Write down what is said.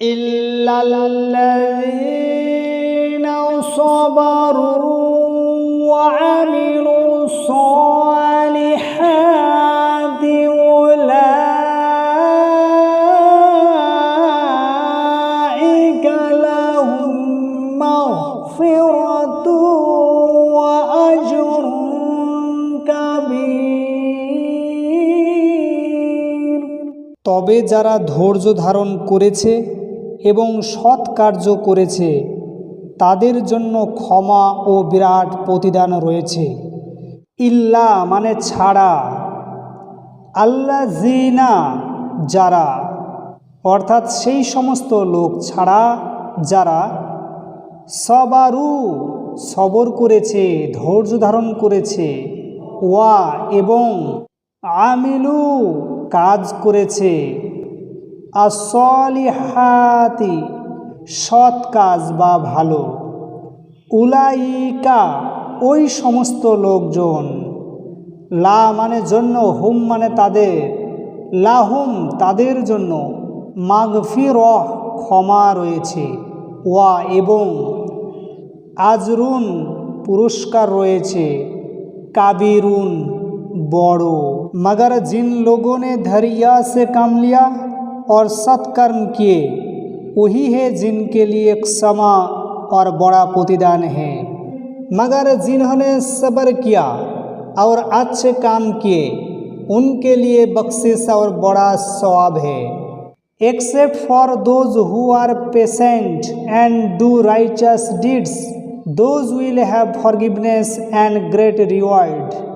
إلا الذين صبروا وعملوا الصالحات أولئك لهم مغفرة وأجر كبير তবে যারা ধৈর্য ধারণ করেছে এবং সৎ কার্য করেছে, তাদের জন্য ক্ষমা ও বিরাট প্রতিদান রয়েছে। ইল্লা মানে ছাড়া। আল্লা জিনা যারা, অর্থাৎ সেই সমস্ত লোক ছাড়া যারা সবারু সবর করেছে, ধৈর্য ধারণ করেছে ওয়া এবং আমিলু কাজ করেছে। আসলিহাতি সৎ কাজ বা ভালো। উলাইকা, ওই সমস্ত লোকজন। লা মানে জন্য, হুম মানে তাদের। লাহুম তাদের জন্য। মাগফি রহ ক্ষমা রয়েছে। ওয়া এবং আজরুন পুরস্কার রয়েছে। কাবিরুন বড়। মগর জিন লোগোনে ধরিয়া সে কাম লিয়া और सत्कर्म किए, वही है जिनके लिए क्षमा और बड़ा प्रतिदान है। मगर जिन्होंने सब्र किया और अच्छे काम किए, उनके लिए बख्शिश और बड़ा सवाब है। Except for those who are patient and do righteous deeds those will have forgiveness and great reward